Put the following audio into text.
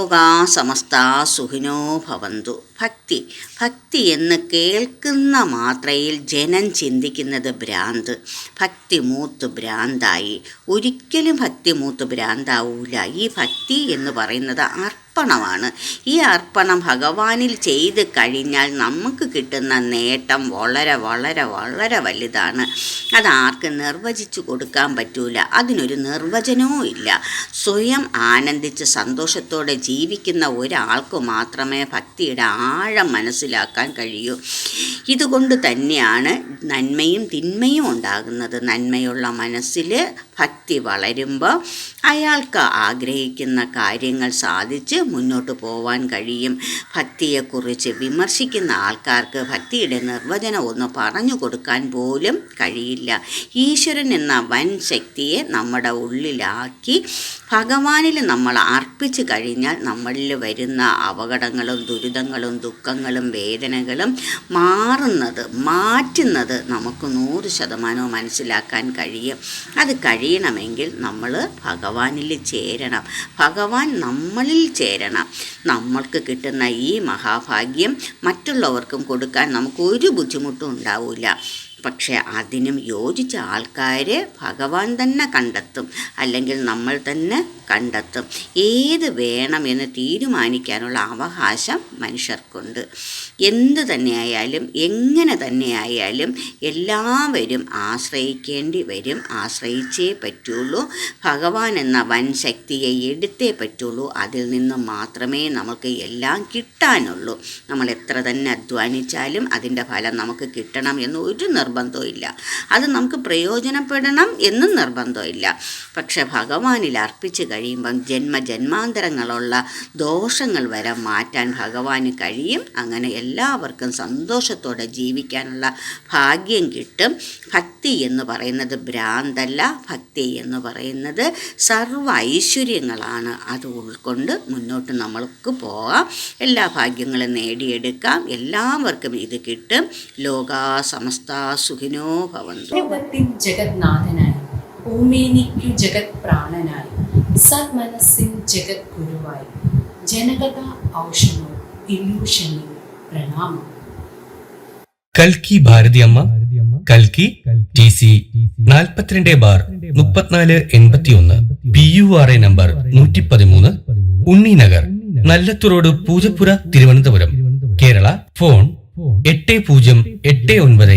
ലോകാ സമസ്ത സുഖിനോ ഭവന്തു. ഭക്തി ഭക്തി എന്ന് കേൾക്കുന്ന മാത്രയിൽ ജനം ചിന്തിക്കുന്നത് ഭ്രാന്ത്. ഭക്തി മൂത്ത് ഭ്രാന്തായി. ഒരിക്കലും ഭക്തി മൂത്ത് ഭ്രാന്താവൂല. ഈ ഭക്തി എന്ന് പറയുന്നത് അർപ്പണമാണ്. ഈ അർപ്പണം ഭഗവാനിൽ ചെയ്ത് കഴിഞ്ഞാൽ നമുക്ക് കിട്ടുന്ന നേട്ടം വളരെ വളരെ വളരെ വലുതാണ്. അത് ആർക്കും നിർവചിച്ചു കൊടുക്കാൻ പറ്റൂല. അതിനൊരു നിർവചനവും ഇല്ല. സ്വയം ആനന്ദിച്ച് സന്തോഷത്തോടെ ജീവിക്കുന്ന ഒരാൾക്ക് മാത്രമേ ഭക്തിയുടെ ആഴം മനസ്സിലാക്കാൻ കഴിയൂ. ഇതുകൊണ്ട് തന്നെയാണ് നന്മയും തിന്മയും ഉണ്ടാകുന്നത്. നന്മയുള്ള മനസ്സിൽ ഭക്തി വളരുമ്പോൾ അയാൾക്ക് ആഗ്രഹിക്കുന്ന കാര്യങ്ങൾ സാധിച്ച് മുന്നോട്ട് പോവാൻ കഴിയും. ഭക്തിയെക്കുറിച്ച് വിമർശിക്കുന്ന ആൾക്കാർക്ക് ഭക്തിയുടെ നിർവചനം ഒന്ന് പറഞ്ഞു കൊടുക്കാൻ പോലും കഴിയില്ല. ഈശ്വരൻ എന്ന വൻ ശക്തിയെ നമ്മുടെ ഉള്ളിലാക്കി ഭഗവാനിൽ നമ്മൾ അർപ്പിച്ചു കഴിഞ്ഞാൽ നമ്മളിൽ വരുന്ന അപകടങ്ങളും ദുരിതങ്ങളും ദുഃഖങ്ങളും വേദനകളും മാറുന്നത് മാറ്റുന്നത് നമുക്ക് നൂറ് ശതമാനവും മനസ്സിലാക്കാൻ കഴിയും. അത് കഴിയണമെങ്കിൽ നമ്മൾ ഭഗവാനിൽ ചേരണം. ഭഗവാൻ നമ്മളിൽ ചേരണം. നമ്മൾക്ക് കിട്ടുന്ന ഈ മഹാഭാഗ്യം മറ്റുള്ളവർക്കും കൊടുക്കാൻ നമുക്ക് ഒരു ബുദ്ധിമുട്ടും ഉണ്ടാവില്ല പക്ഷേ അതിനും യോജിച്ച ആൾക്കാരെ ഭഗവാൻ തന്നെ കണ്ടെത്തും. അല്ലെങ്കിൽ നമ്മൾ തന്നെ കണ്ടെത്തും. ഏത് എന്ന് തീരുമാനിക്കാനുള്ള അവകാശം മനുഷ്യർക്കുണ്ട്. എന്ത് തന്നെയായാലും എങ്ങനെ തന്നെയായാലും എല്ലാവരും ആശ്രയിക്കേണ്ടി വരും. ആശ്രയിച്ചേ പറ്റുള്ളൂ. ഭഗവാൻ എന്ന വൻ ശക്തിയെ എടുത്തേ പറ്റുള്ളൂ. അതിൽ നിന്ന് മാത്രമേ നമുക്ക് എല്ലാം കിട്ടാനുള്ളൂ. നമ്മൾ എത്ര തന്നെ അധ്വാനിച്ചാലും അതിന്റെ ഫലം നമുക്ക് കിട്ടണം എന്ന് ഒരു നിർബന്ധവും ഇല്ല അത് നമുക്ക് പ്രയോജനപ്പെടണം എന്നും നിർബന്ധമില്ല പക്ഷെ ഭഗവാനിൽ അർപ്പിച്ച് കഴിയുമ്പം ജന്മ ജന്മാന്തരങ്ങളുള്ള ദോഷങ്ങൾ വരെ മാറ്റാൻ ഭഗവാന് കഴിയും. അങ്ങനെ എല്ലാവർക്കും സന്തോഷത്തോടെ ജീവിക്കാനുള്ള ഭാഗ്യം കിട്ടും. ഭക്തി എന്ന് പറയുന്നത് ഭ്രാന്തല്ല. ഭക്തി എന്ന് പറയുന്നത് സർവ ഐശ്വര്യങ്ങളാണ്. അത് ഉൾക്കൊണ്ട് മുന്നോട്ട് നമ്മൾക്ക് പോകാം. എല്ലാ ഭാഗ്യങ്ങളും നേടിയെടുക്കാം. എല്ലാവർക്കും ഇത് കിട്ടും. ലോകാ സമസ്ത സുഖിനോ ഭവന്തു. ജഗത്നാഥനായി ഓമേനിക്കു ജഗത് പ്രാണനായി സന്മനസ്സിൻ ജഗത് ഗുരുവായി ജനകഥ ഔഷണോ ഇല്യൂഷനിൽ പ്രണാമം. കൽക്കി ഭാരതിയമ്മ കൽക്കി ടി സി നാൽപ്പത്തിരണ്ട് ബാർ മുപ്പത്തിനാല് എൺപത്തിയൊന്ന് P you are A number നൂറ്റി പതിമൂന്ന് ഉണ്ണിനഗർ നല്ലത്തു റോഡ് പൂജപ്പുര തിരുവനന്തപുരം. കേരള ഫോൺ എട്ട് പൂജ്യം എട്ട് ഒൻപത്